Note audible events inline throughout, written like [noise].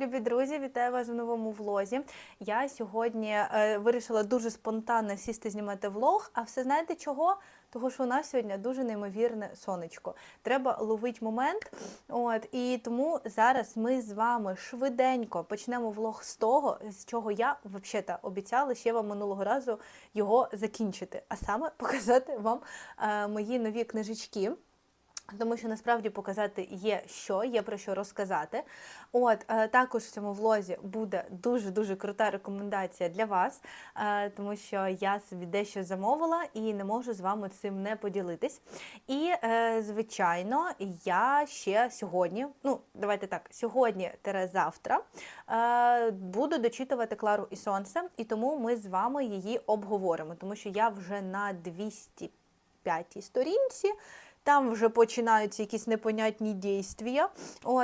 Любі друзі, вітаю вас у новому влозі. Я сьогодні е, вирішила дуже спонтанно сісти знімати влог. А все знаєте чого? Того, що у нас сьогодні дуже неймовірне сонечко. Треба ловити момент. От і тому зараз ми з вами швиденько почнемо влог з того, з чого я взагалі обіцяла ще вам минулого разу його закінчити, а саме [laughs] показати вам е, мої нові книжечки. Тому що насправді показати є що, є про що розказати. От е, також в цьому влозі буде дуже дуже крута рекомендація для вас, е, тому що я собі дещо замовила і не можу з вами цим не поділитись. І е, звичайно, я ще сьогодні, ну давайте так, сьогодні завтра буду дочитувати Клару і Сонце, і тому ми з вами її обговоримо, тому що я вже на 205 сторінці. Там вже починаються якісь непонятні дійствія.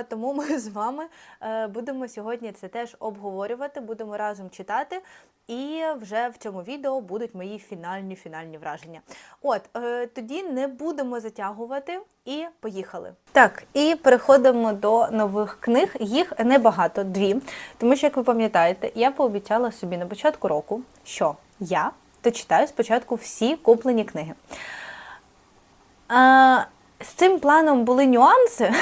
Тому ми з вами е, будемо сьогодні це теж обговорювати, будемо разом читати. І вже в цьому відео будуть мої фінальні фінальні враження. От е, тоді не будемо затягувати і поїхали. Так, і переходимо до нових книг. Їх небагато, дві. Тому що, як ви пам'ятаєте, я пообіцяла собі на початку року, що я дочитаю спочатку всі куплені книги. З цим планом були нюанси.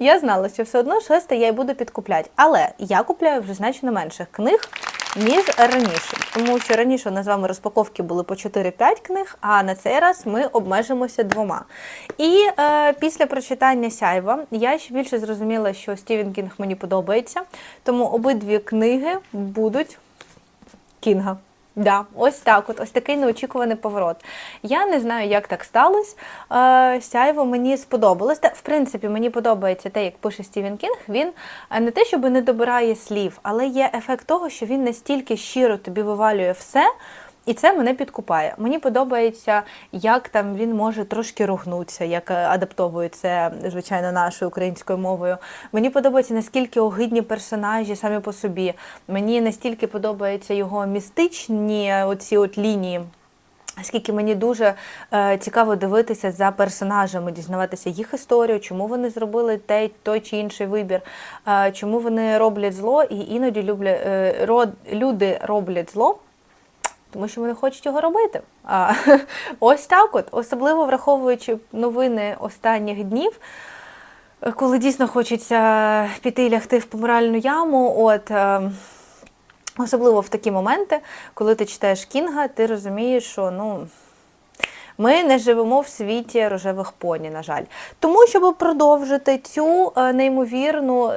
Я знала, що все одно шосте я і буду підкупляти. Але я купляю вже значно менших книг, ніж раніше. Тому що раніше у нас з вами розпаковки були по 4-5 книг, а на цей раз ми обмежимося двома. І е, після прочитання Сяйва я ще більше зрозуміла, що Стівен Кінг мені подобається. Тому обидві книги будуть Кінга. Да, ось так, от ось такий неочікуваний поворот. Я не знаю, як так сталося. Е, Сяйво мені сподобалось. Та, в принципі, мені подобається те, як пише Стівен Кінг. Він е, не те, щоб не добирає слів, але є ефект того, що він настільки щиро тобі вивалює все. І це мене підкупає. Мені подобається, як там він може трошки ругнутися, як е, адаптовує це, звичайно, нашою українською мовою. Мені подобається, наскільки огидні персонажі самі по собі. Мені настільки подобаються його містичні оці от лінії. Оскільки мені дуже е, цікаво дивитися за персонажами, дізнаватися їх історію, чому вони зробили той, той чи інший вибір, е, чому вони роблять зло, і іноді люблять, е, род, люди роблять зло тому що вони хочуть його робити. А, [laughs] Ось так от, особливо враховуючи новини останніх днів, коли дійсно хочеться піти і лягти в помиральну яму. От, е, Особливо в такі моменти, коли ти читаєш Кінга, ти розумієш, що ну. Ми не живемо в світі рожевих поні, на жаль. Тому, щоб продовжити цю е, неймовірну.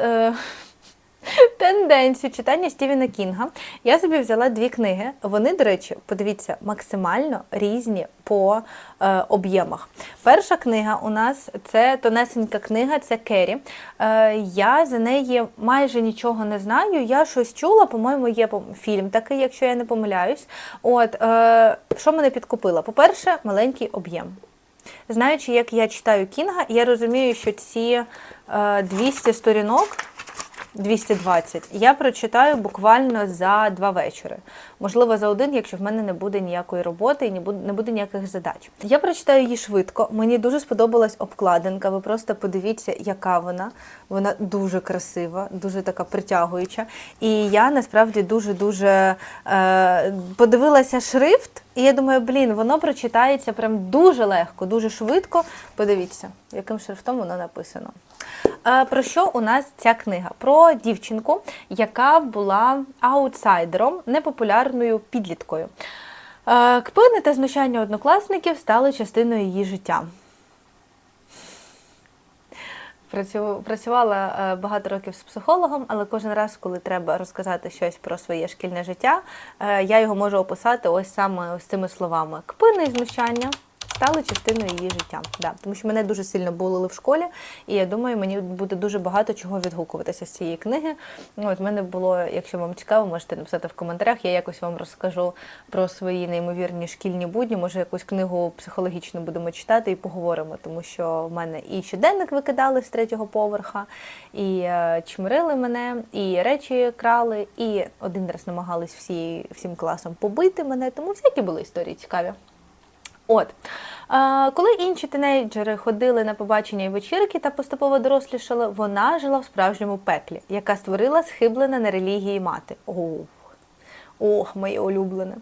Тенденцію читання Стівена Кінга. Я собі взяла дві книги. Вони, до речі, подивіться, максимально різні по е, об'ємах. Перша книга у нас це тонесенька книга, це Керрі. Е, Я за неї майже нічого не знаю. Я щось чула, по-моєму, є фільм такий, якщо я не помиляюсь. От, е, Що мене підкупило? По-перше, маленький об'єм. Знаючи, як я читаю Кінга, я розумію, що ці е, 200 сторінок. 220. Я прочитаю буквально за два вечори. Можливо, за один, якщо в мене не буде ніякої роботи і не буде, ніяких задач. Я прочитаю її швидко. Мені дуже сподобалась обкладинка. Ви просто подивіться, яка вона. Вона дуже красива, дуже така притягуюча. І я насправді дуже-дуже е, подивилася шрифт, і я думаю, блін, воно прочитається прям дуже легко, дуже швидко. Подивіться, яким шрифтом воно написано. Е, про що у нас ця книга? Про дівчинку, яка була аутсайдером, непопулярною підліткою. Е, кпини та знущання однокласників стали частиною її життя. Працювала е, багато років з психологом, але кожен раз, коли треба розказати щось про своє шкільне життя, я його можу описати ось саме ось цими словами: кпини і знущання стали частиною її життя. Да. Тому що мене дуже сильно болили в школі, і я думаю, мені буде дуже багато чого відгукуватися з цієї книги. Ну, от в мене було, якщо вам цікаво, можете написати в коментарях. Я якось вам розкажу про свої неймовірні шкільні будні. Може, якусь книгу психологічну будемо читати і поговоримо, тому що в мене і щоденник викидали з третього поверха, і е, чмирили мене, і речі крали, і один раз намагались всі, всім класом побити мене. Тому всякі були історії цікаві. От. Коли інші тинейджери ходили на побачення і вечірки та поступово дорослішали, вона жила в справжньому пеклі, яка створила схиблена на релігії мати. Ох, ох, моє улюблене.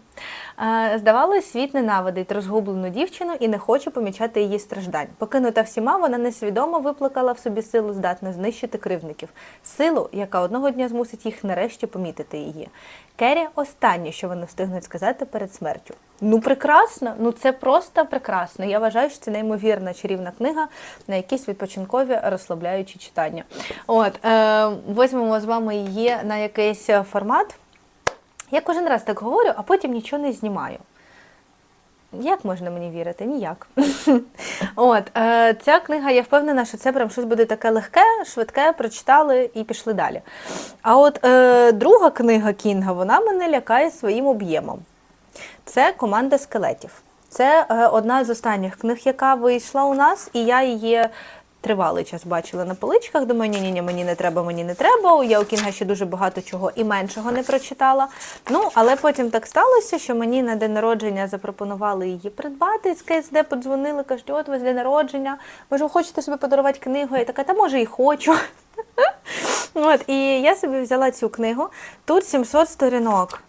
Здавалось, світ ненавидить розгублену дівчину і не хоче помічати її страждань. Покинута всіма, вона несвідомо виплакала в собі силу, здатну знищити кривдників. Силу, яка одного дня змусить їх нарешті помітити її. Керрі останнє, що вони встигнуть сказати перед смертю. Ну, прекрасно, ну це просто прекрасно. Я вважаю, що це неймовірна чарівна книга на якісь відпочинкові розслабляючі читання. От, е, візьмемо з вами її на якийсь формат. Я кожен раз так говорю, а потім нічого не знімаю. Як можна мені вірити? Ніяк. [laughs] От, е, ця книга, я впевнена, що це прям щось буде таке легке, швидке, прочитали і пішли далі. А от е, друга книга Кінга, вона мене лякає своїм об'ємом. Це команда скелетів. Це е, одна з останніх книг, яка вийшла у нас, і я її тривалий час бачила на поличках. Думаю, ні, ні, ні, мені не треба, мені не треба. Я у Кінга ще дуже багато чого і меншого не прочитала. Ну, але потім так сталося, що мені на день народження запропонували її придбати. З КСД подзвонили, кажуть, от ви з день народження, може, ви хочете собі подарувати книгу? Я така, та може і хочу. [laughs] От, і я собі взяла цю книгу. Тут 700 сторінок,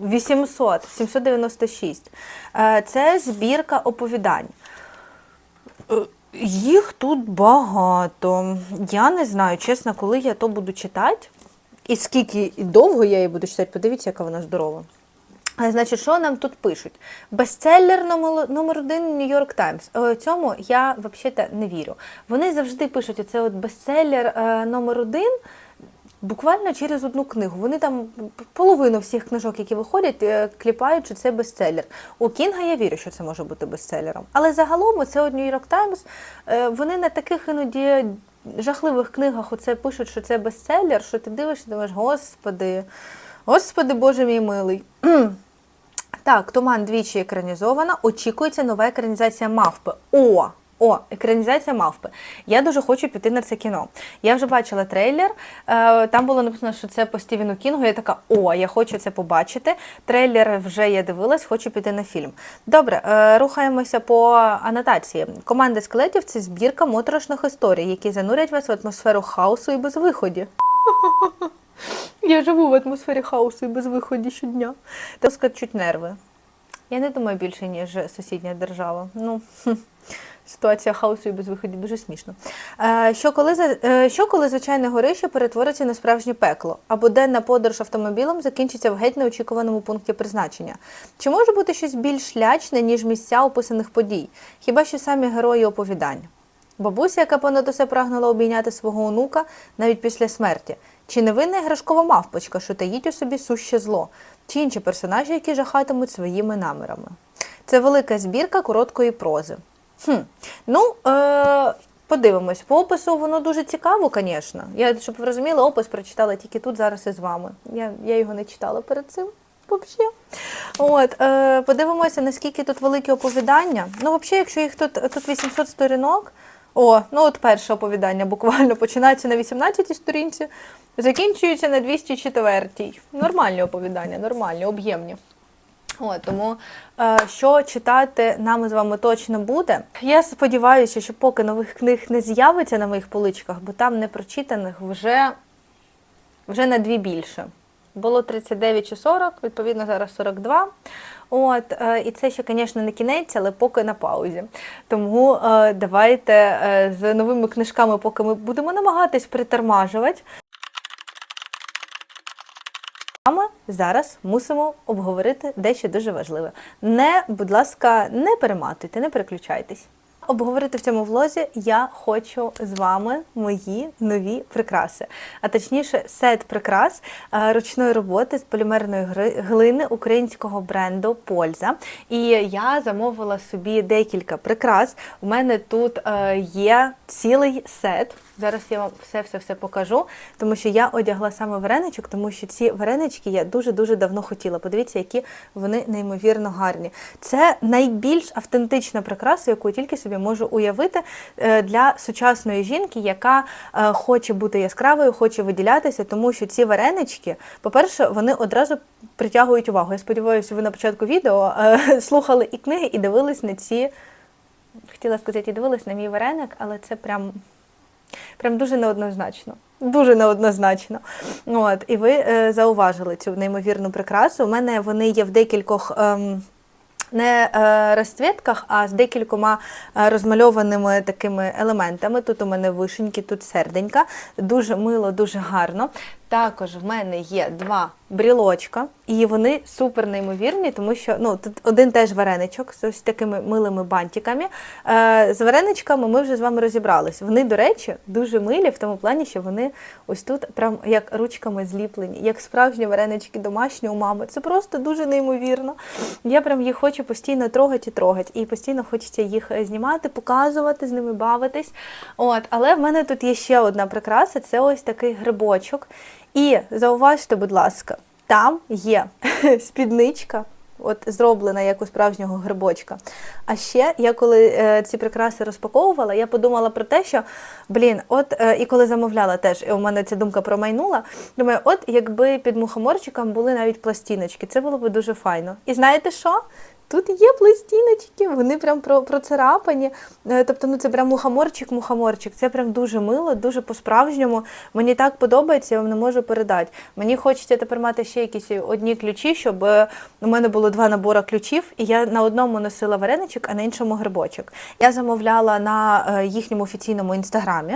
800, 796. Е, Це збірка оповідань. Їх тут багато. Я не знаю, чесно, коли я то буду читати, і скільки і довго я її буду читати, подивіться, яка вона здорова. Значить, що нам тут пишуть? Бестселлер номер, номер один Нью-Йорк Таймс. Е, Цьому я взагалі не вірю. Вони завжди пишуть оце от бестселлер е, номер один. Буквально через одну книгу. Вони там половину всіх книжок, які виходять, е, кліпають, що це бестселер. У Кінга я вірю, що це може бути бестселером. Але загалом, оце от New York Times, е, вони на таких іноді жахливих книгах оце пишуть, що це бестселер, що ти дивишся, думаєш, господи, господи Боже мій милий. [clears throat] Так, Туман двічі екранізована. Очікується нова екранізація мавпи. О! О, екранізація мавпи. Я дуже хочу піти на це кіно. Я вже бачила трейлер. е, Там було написано, що це по Стівену Кінгу. Я така, о, я хочу це побачити. Трейлер вже я дивилась, хочу піти на фільм. Добре, е, рухаємося по анотації. Команда скелетів це збірка моторошних історій, які занурять вас в атмосферу хаосу і безвиході. Я живу в атмосфері хаосу і безвиході щодня. Та скачуть нерви. Я не думаю більше, ніж сусідня держава. Ну, ситуація хаосу і безвиході дуже смішно. Е, що, коли, е, що коли звичайне горище перетвориться на справжнє пекло, або денна подорож автомобілем закінчиться в геть неочікуваному пункті призначення? Чи може бути щось більш лячне, ніж місця описаних подій? Хіба що самі герої оповідань? Бабуся, яка понад усе прагнула обійняти свого онука навіть після смерті. Чи невинна іграшкова мавпочка, що таїть у собі суще зло, чи інші персонажі, які жахатимуть своїми намірами. Це велика збірка короткої прози. Хм. Ну, е- подивимось, по опису воно дуже цікаво, звісно. Я, щоб ви розуміли, опис прочитала тільки тут зараз із вами. Я, я його не читала перед цим. От, е, подивимося, наскільки тут великі оповідання. Ну, взагалі, якщо їх тут, тут 800 сторінок, о, ну от перше оповідання буквально починається на 18 сторінці, закінчується на 204. Нормальні оповідання, нормальні, об'ємні. От, тому е, що читати нам з вами точно буде. Я сподіваюся, що поки нових книг не з'явиться на моїх поличках, бо там непрочитаних вже, вже на дві більше. Було 39 чи 40, відповідно, зараз 42. От, е, і це ще, звісно, не кінець, але поки на паузі. Тому е, давайте з новими книжками, поки ми будемо намагатись притормажувати. А ми зараз мусимо обговорити дещо дуже важливе. Не, будь ласка, не перематуйте, не переключайтесь. Обговорити в цьому влозі я хочу з вами мої нові прикраси, а точніше, сет прикрас е, ручної роботи з полімерної глини українського бренду Польза. І я замовила собі декілька прикрас. У мене тут е, є цілий сет. Зараз я вам все-все-все покажу, тому що я одягла саме вареничок, тому що ці варенички я дуже-дуже давно хотіла. Подивіться, які вони неймовірно гарні. Це найбільш автентична прикраса, яку я тільки собі можу уявити е, для сучасної жінки, яка е, хоче бути яскравою, хоче виділятися, тому що ці варенички, по-перше, вони одразу притягують увагу. Я сподіваюся, ви на початку відео е, [laughs] слухали і книги, і дивились на ці. Хотіла сказати, і дивились на мій вареник, але це прям, прям дуже неоднозначно. Дуже неоднозначно. От, і ви е, зауважили цю неймовірну прикрасу. У мене вони є в декількох. Ем, не е, розцвітках, а з декількома е, розмальованими такими елементами. Тут у мене вишеньки, тут серденька. Дуже мило, дуже гарно. Також в мене є два брілочка, і вони супер неймовірні, тому що ну, тут один теж вареничок з ось такими милими бантиками. Е, з вареничками ми вже з вами розібрались. Вони, до речі, дуже милі в тому плані, що вони ось тут прям як ручками зліплені, як справжні варенички домашні у мами. Це просто дуже неймовірно. Я прям їх хочу постійно трогати і трогати. І постійно хочеться їх е, знімати, показувати, з ними бавитись. От, але в мене тут є ще одна прикраса це ось такий грибочок. І зауважте, будь ласка, там є [laughs] спідничка, от зроблена як у справжнього грибочка. А ще я коли е, ці прикраси розпаковувала, я подумала про те, що блін, от е, і коли замовляла теж, і у мене ця думка промайнула. Думаю, от якби під мухоморчиком були навіть пластиночки, це було б дуже файно. І знаєте що? Тут є пластиночки, вони прям про, процарапані. Е, Тобто, ну це прям мухоморчик-мухоморчик. Це прям дуже мило, дуже по-справжньому. Мені так подобається, я вам не можу передати. Мені хочеться тепер мати ще якісь одні ключі, щоб е, у мене було два набори ключів, і я на одному носила вареничок, а на іншому грибочок. Я замовляла на е, їхньому офіційному інстаграмі.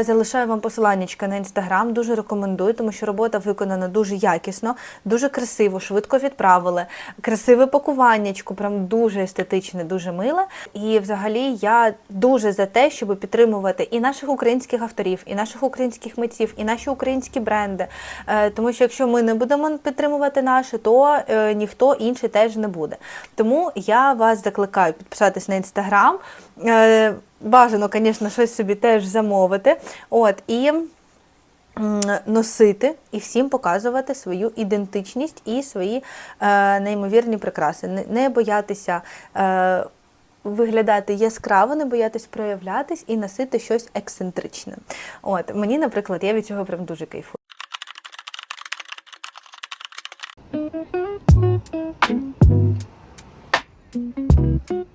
Залишаю вам посиланнячка на інстаграм. Дуже рекомендую, тому що робота виконана дуже якісно, дуже красиво, швидко відправили. Красиве пакування, прям дуже естетичне, дуже миле. І взагалі я дуже за те, щоб підтримувати і наших українських авторів, і наших українських митців, і наші українські бренди. Е, Тому що якщо ми не будемо підтримувати наші, то е, ніхто інший теж не буде. Тому я вас закликаю підписатись на інстаграм. Е, Бажано, звісно, щось собі теж замовити. От і носити і всім показувати свою ідентичність і свої е, неймовірні прикраси. Не, боятися. Е, Виглядати яскраво, не боятись проявлятись і носити щось ексцентричне. От мені, наприклад, я від цього прям дуже кайфую. Так,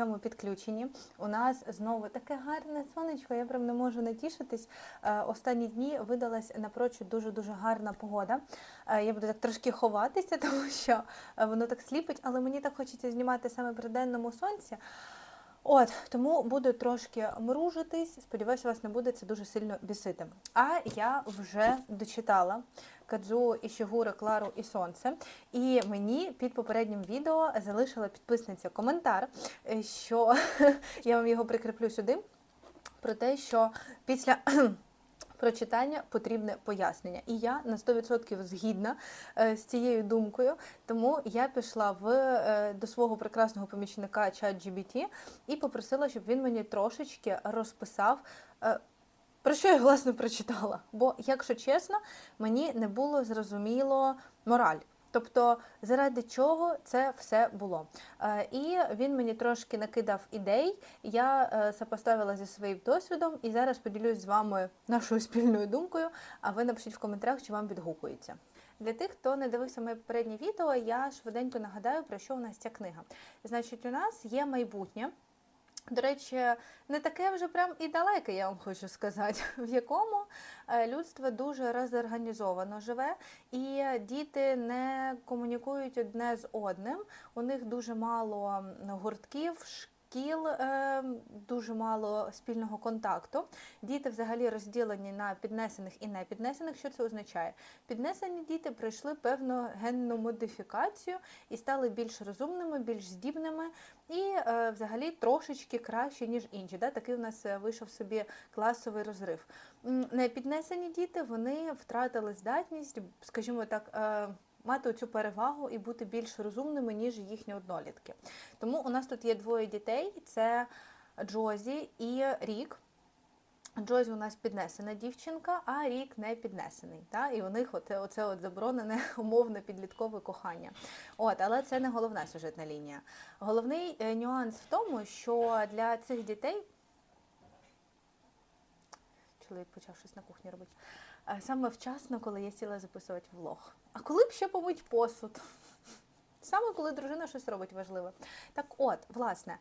цьому підключенні у нас знову таке гарне сонечко. Я прям не можу натішитись. Е, Останні дні видалась напрочуд дуже дуже гарна погода. Е, Я буду так трошки ховатися, [laughs] тому що е, воно так сліпить, але мені так хочеться знімати саме при денному сонці. От тому буду трошки мружитись. Сподіваюся, вас не буде це дуже сильно бісити. А я вже дочитала Кадзу Ішігура, Клару і Сонце. І мені під попереднім відео залишила підписниця коментар, е, що [laughs] я вам його прикріплю сюди. Про те, що після прочитання потрібне пояснення. І я на 100% згідна е, з цією думкою. Тому я пішла в, е, до свого прекрасного помічника ChatGPT і попросила, щоб він мені трошечки розписав. е, Про що я власне прочитала? Бо, якщо чесно, мені не було зрозуміло мораль Тобто, заради чого це все було. Е, І він мені трошки накидав ідей. Я е, сопоставила зі своїм досвідом і зараз поділюсь з вами нашою спільною думкою. А ви напишіть в коментарях, чи вам відгукується. Для тих, хто не дивився моє попереднє відео, я швиденько нагадаю, про що у нас ця книга. Значить, у нас є майбутнє. До речі, не таке вже прям і далеке, я вам хочу сказати, [laughs] в якому е, людство дуже розорганізовано живе, і діти не комунікують одне з одним. У них дуже мало гуртків. Шкіл е, дуже мало спільного контакту. Діти взагалі розділені на піднесених і непіднесених. Що це означає? Піднесені діти пройшли певну генну модифікацію і стали більш розумними, більш здібними і е, взагалі трошечки краще, ніж інші. Такий у нас е, вийшов собі класовий розрив. Непіднесені діти вони втратили здатність, скажімо так. Мати цю перевагу і бути більш розумними, ніж їхні однолітки. Тому у нас тут є двоє дітей: це Джозі і Рік. Джозі у нас піднесена дівчинка, а рік не піднесений. Та? І у них оце, оце от заборонене [laughs] умовне підліткове кохання. От, але це не головна сюжетна лінія. Головний е, нюанс в тому, що для цих дітей. Чоловік почав щось на кухні робити. Саме вчасно, коли я сіла записувати влог. А коли б ще помить посуд? Саме коли дружина щось робить важливе. Так от, власне,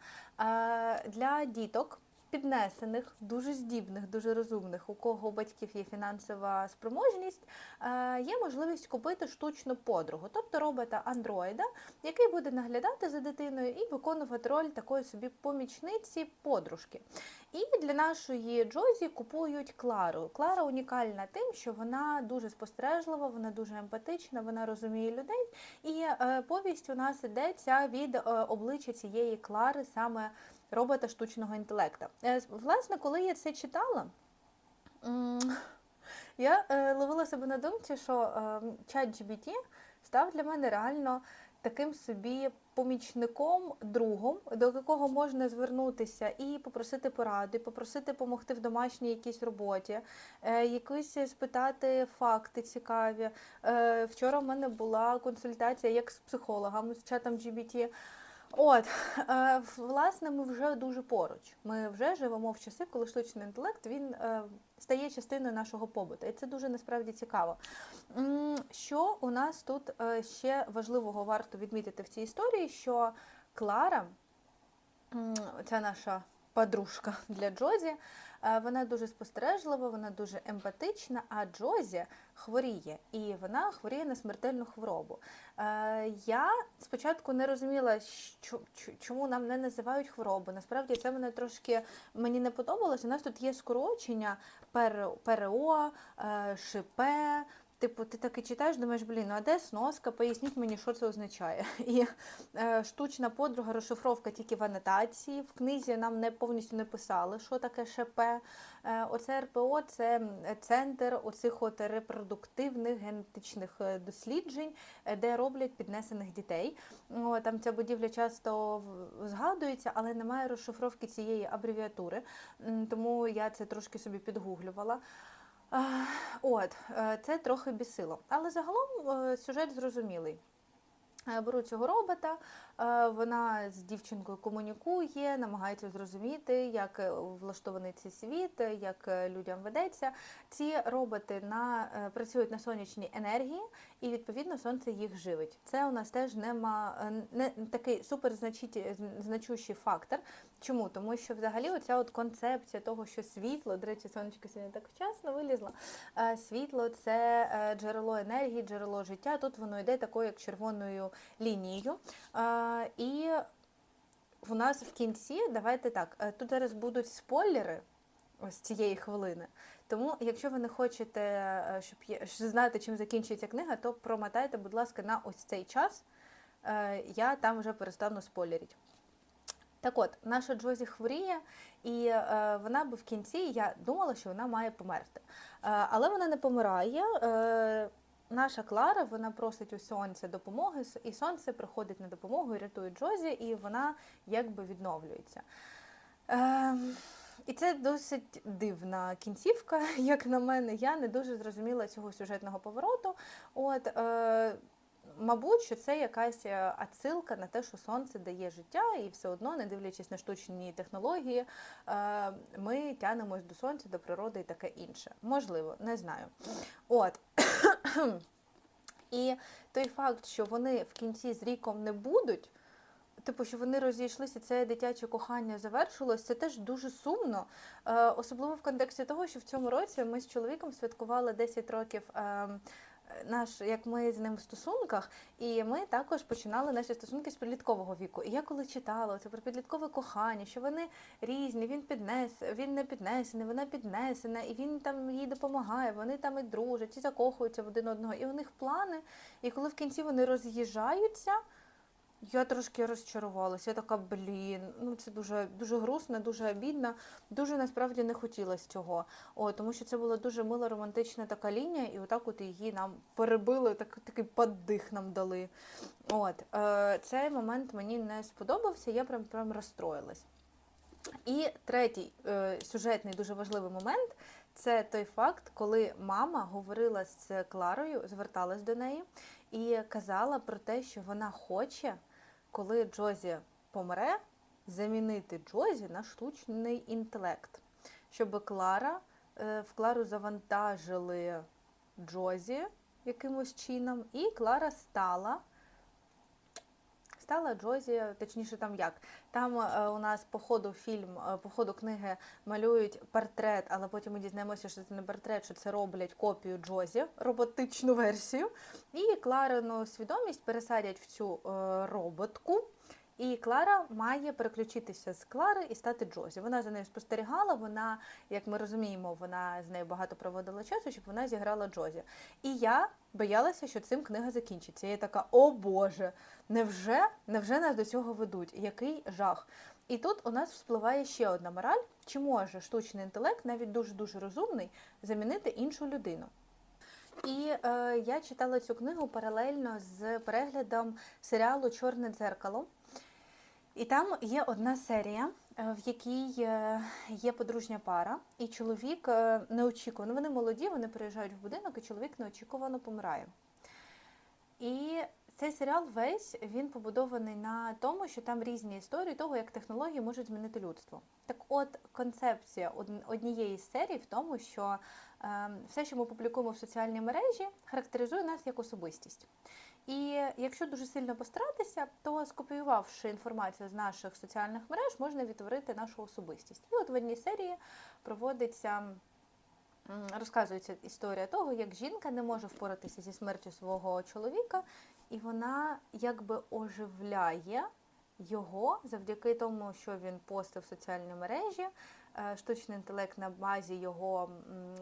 для діток. Піднесених, дуже здібних, дуже розумних, у кого у батьків є фінансова спроможність, е, є можливість купити штучну подругу, тобто робота андроїда, який буде наглядати за дитиною і виконувати роль такої собі помічниці подружки. І для нашої Джозі купують Клару. Клара унікальна тим, що вона дуже спостережлива, вона дуже емпатична, вона розуміє людей. І е, повість у нас ідеться від е, обличчя цієї Клари, саме робота штучного інтелекта. Е, власне, коли я це читала. я е, ловила себе на думці, що е, чат GBT став для мене реально таким собі помічником, другом, до якого можна звернутися і попросити поради, попросити допомогти в домашній якійсь роботі, якісь спитати факти цікаві. Вчора в мене була консультація як з психологом, з чатом GBT. От, е, власне, ми вже дуже поруч. Ми вже живемо в часи, коли штучний інтелект він е, стає частиною нашого побуту. І це дуже насправді цікаво. Що у нас тут е, ще важливого варто відмітити в цій історії, що Клара, ця наша подружка для Джозі, е, вона дуже спостережлива, вона дуже емпатична, а Джозі хворіє, і вона хворіє на смертельну хворобу. Е, Я спочатку не розуміла, чому нам не називають хворобу. Насправді це мене трошки мені не подобалось. У нас тут є скорочення ПР, ПРО, е, ШП. Типу, ти таки читаєш, думаєш, блін, ну а де сноска? Поясніть мені, що це означає. [laughs] І е, штучна подруга, розшифровка тільки в анотації. В книзі нам не повністю не писали, що таке ШП. Е, оце РПО це центр оцих от репродуктивних генетичних е, досліджень, е, де роблять піднесених дітей. О, там ця будівля часто згадується, але немає розшифровки цієї абревіатури. Тому я це трошки собі підгуглювала. А, От, е, це трохи бісило. Але загалом е, сюжет зрозумілий. Е, Беру цього робота, е, вона з дівчинкою комунікує, намагається зрозуміти, як е, влаштований цей світ, е, як е, людям ведеться. Ці роботи на, е, працюють на сонячній енергії, і відповідно сонце їх живить. Це у нас теж нема е, не такий суперзначущий фактор. Чому? Тому що взагалі оця от концепція того, що світло, до речі, сонечко сьогодні так вчасно вилізло. е, Світло це е, джерело енергії, джерело життя. Тут воно йде такою, як червоною лінією. І в нас в кінці, давайте так, е, тут зараз будуть спойлери. Ось цієї хвилини. Тому, якщо ви не хочете, е, щоб щоб знати, чим закінчується книга, то промотайте, будь ласка, на ось цей час. Е, Я там вже перестану спойлерити. Так от, наша Джозі хворіє, і вона би в кінці, я думала, що вона має померти. Але вона не помирає. Наша Клара вона просить у сонця допомоги, і сонце приходить на допомогу і рятує Джозі, і вона якби відновлюється. Ем... і це досить дивна кінцівка, [laughs] як на мене. Я не дуже зрозуміла цього сюжетного повороту. От, е, мабуть, що це якась е, отсилка на те, що сонце дає життя, і все одно, не дивлячись на штучні технології, е, ми тянемось до сонця, до природи і таке інше. Можливо, не знаю. От. І той факт, що вони в кінці з ріком не будуть. Типу, що вони розійшлися, це дитяче кохання завершилось, це теж дуже сумно. Е, особливо в контексті того, що в цьому році ми з чоловіком святкували 10 років. Наш, як ми з ним в стосунках, і ми також починали наші стосунки з підліткового віку. І я коли читала це про підліткове кохання, що вони різні, він піднес, він не піднесений, вона піднесена, і він там їй допомагає, вони там і дружать, і закохуються в один одного, і у них плани. І коли в кінці вони роз'їжджаються. Я трошки розчарувалася. Я така, блін, ну це дуже дуже грустно, дуже обідно. Дуже насправді не хотілося цього. О, тому що це була дуже мила романтична така лінія, і отак от її нам перебили, так, такий поддих нам дали. От, е, Цей момент мені не сподобався, я прям прям розстроїлась. І третій е, сюжетний дуже важливий момент це той факт, коли мама говорила з Кларою, зверталась до неї і казала про те, що вона хоче, коли Джозі помре, замінити Джозі на штучний інтелект, щоб Клара е, в Клару завантажили Джозі якимось чином, і Клара стала стала Джозі, точніше, там як. Там е, у нас по ходу фільм, е, по ходу книги малюють портрет, але потім ми дізнаємося, що це не портрет, що це роблять копію Джозі, роботичну версію. І Кларину свідомість пересадять в цю е, роботку. І Клара має переключитися з Клари і стати Джозі. Вона за нею спостерігала. Вона, як ми розуміємо, вона з нею багато проводила часу, щоб вона зіграла Джозі. І я боялася, що цим книга закінчиться. Я така, о Боже, невже, невже нас до цього ведуть? Який жах? І тут у нас вспливає ще одна мораль: чи може штучний інтелект, навіть дуже дуже розумний, замінити іншу людину? І е, я читала цю книгу паралельно з переглядом серіалу Чорне дзеркало. І там є одна серія, е, в якій е, є подружня пара, і чоловік е, неочікувано. Вони молоді, вони приїжджають в будинок, і чоловік неочікувано помирає. І цей серіал весь він побудований на тому, що там різні історії того, як технології можуть змінити людство. Так, от концепція однієї з серій в тому, що е, все, що ми публікуємо в соціальній мережі, характеризує нас як особистість. І якщо дуже сильно постаратися, то скопіювавши інформацію з наших соціальних мереж, можна відтворити нашу особистість. І от в одній серії проводиться. Розказується історія того, як жінка не може впоратися зі смертю свого чоловіка, і вона якби оживляє його завдяки тому, що він постив в соціальній мережі, штучний інтелект на базі його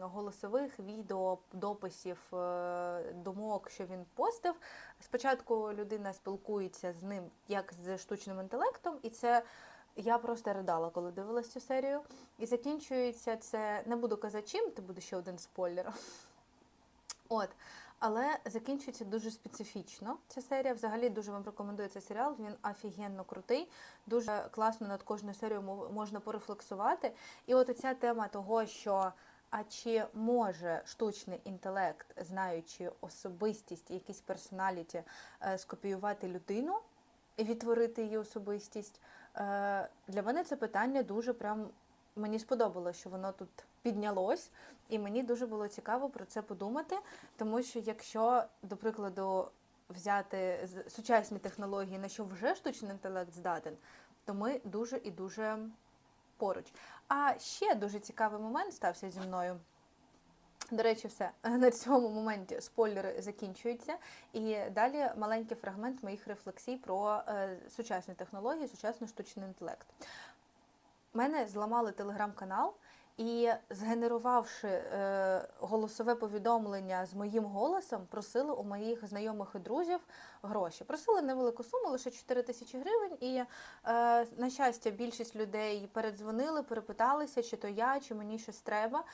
голосових відео, дописів, е, думок, що він постив. Спочатку людина спілкується з ним як з штучним інтелектом, і це. Я просто ридала, коли дивилась цю серію. І закінчується це, не буду казати чим, це буде ще один спойлер. [laughs] От, але закінчується дуже специфічно. Ця серія взагалі дуже вам рекомендую цей серіал. Він офігенно крутий, дуже класно над кожною серією можна порефлексувати. І от оця тема того, що а чи може штучний інтелект, знаючи особистість, якісь персоналіті, е, скопіювати людину і відтворити її особистість? Е, для мене це питання дуже прям мені сподобалося, що воно тут піднялось, і мені дуже було цікаво про це подумати, тому що якщо, до прикладу, взяти сучасні технології, на що вже штучний інтелект здатен, то ми дуже і дуже поруч. А ще дуже цікавий момент стався зі мною. До речі, все [laughs] на цьому моменті спойлери закінчуються, і далі маленький фрагмент моїх рефлексій про е, сучасні технології, сучасний штучний інтелект. Мене зламали телеграм-канал, і згенерувавши е, голосове повідомлення з моїм голосом, просили у моїх знайомих і друзів гроші. Просили невелику суму, лише 4 тисячі гривень. І, е, на щастя, більшість людей передзвонили, перепиталися, чи то я, чи мені щось треба.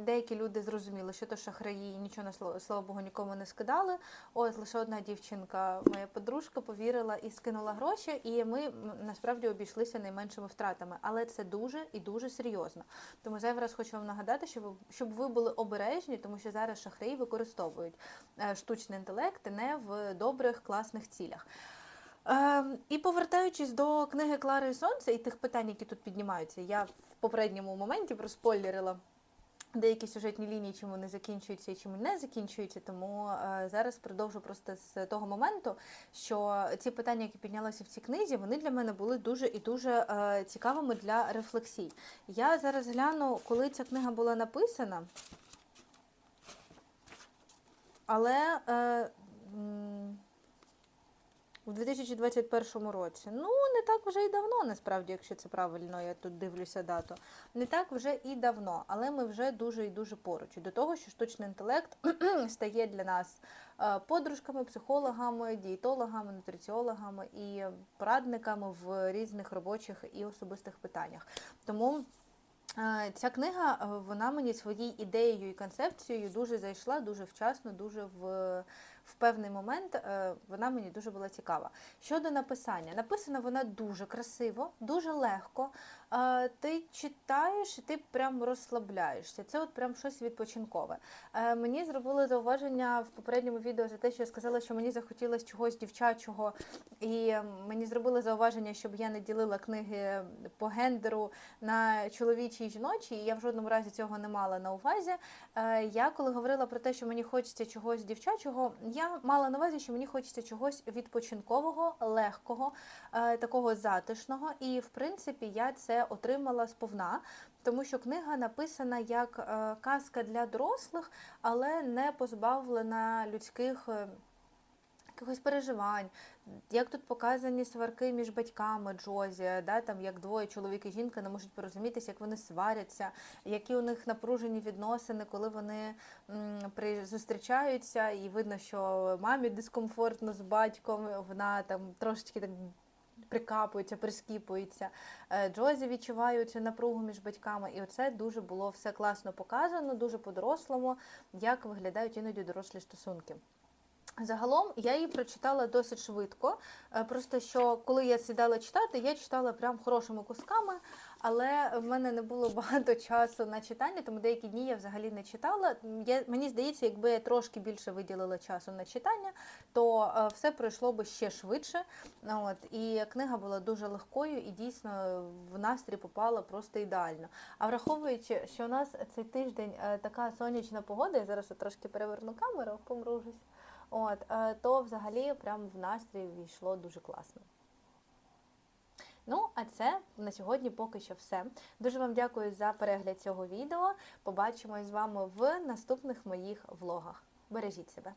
Деякі люди зрозуміли, що то шахраї, нічого на слава Богу, нікому не скидали. От лише одна дівчинка, моя подружка, повірила і скинула гроші, і ми насправді обійшлися найменшими втратами. Але це дуже і дуже серйозно. Тому зайвий хочу вам нагадати, щоб ви, щоб ви були обережні, тому що зараз шахраї використовують е, штучний інтелект не в добрих класних цілях. Ем, і повертаючись до книги Клари і Сонце і тих питань, які тут піднімаються, я в попередньому моменті проспойлерила деякі сюжетні лінії, чим вони закінчуються і чим не закінчуються. Тому е, зараз продовжу просто з того моменту, що ці питання, які піднялися в цій книзі, вони для мене були дуже і дуже е, цікавими для рефлексій. Я зараз гляну, коли ця книга була написана. Але е, у 2021 році, ну не так вже і давно, насправді, якщо це правильно, я тут дивлюся дату. Не так вже і давно, але ми вже дуже і дуже поруч. І до того, що штучний інтелект [clears throat] стає для нас е, подружками, психологами, дієтологами, нутриціологами і порадниками в різних робочих і особистих питаннях. Тому. Е, Ця книга е, вона мені своєю ідеєю і концепцією дуже зайшла, дуже вчасно, дуже в, в певний момент е, вона мені дуже була цікава. Щодо написання, написана вона дуже красиво, дуже легко. Ти читаєш і ти прям розслабляєшся. Це от прям щось відпочинкове. Е, Мені зробили зауваження в попередньому відео за те, що я сказала, що мені захотілося чогось дівчачого, і мені зробили зауваження, щоб я не ділила книги по гендеру на чоловічі і жіночі, і я в жодному разі цього не мала на увазі. Е, Я коли говорила про те, що мені хочеться чогось дівчачого, я мала на увазі, що мені хочеться чогось відпочинкового, легкого, е, такого затишного. І в принципі я це отримала сповна, тому що книга написана як е, казка для дорослих, але не позбавлена людських. е, якихось переживань, як тут показані сварки між батьками Джозі, да, там як двоє чоловік і жінка не можуть порозумітися, як вони сваряться, які у них напружені відносини, коли вони при зустрічаються, і видно, що мамі дискомфортно з батьком, вона там трошечки так. Прикапується, прискіпується. Е, Джозі відчуває цю напругу між батьками, і оце дуже було все класно показано, дуже по-дорослому, як виглядають іноді дорослі стосунки. Загалом я її прочитала досить швидко. е, Просто що коли я сідала читати, я читала прям хорошими кусками, але в мене не було [laughs] багато часу на читання, тому деякі дні я взагалі не читала. Я, мені здається, якби я трошки більше виділила часу на читання, то е, все пройшло би ще швидше. От, і книга була дуже легкою і дійсно в настрій попала просто ідеально. А враховуючи, що у нас цей тиждень е, така сонячна погода, я зараз трошки переверну камеру, помружусь. От, е, то взагалі прям в настрій війшло дуже класно. Ну, а це на сьогодні поки що все. Дуже вам дякую за перегляд цього відео. Побачимось з вами в наступних моїх влогах. Бережіть себе!